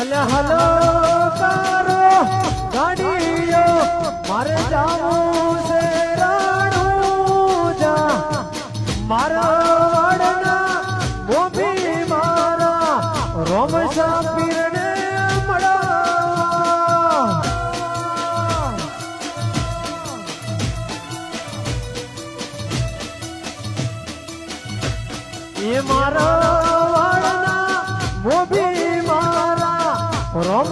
અલ્યા હલો કારો ગાડીઓ, મારે જાવું છે રાણુજા. મારા વાડના મોભી મારા રોમ સાપીરને મારા રોમ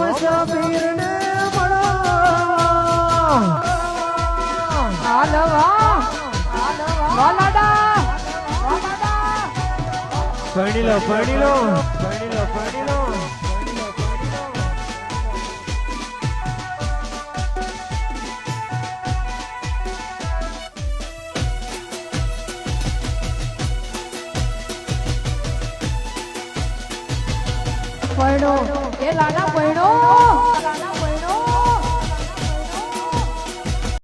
મળો હાલવા વાલાડા પરણી લો પરણી લો પરણી લો પરણી લો પૈણો એ લાલા પૈણો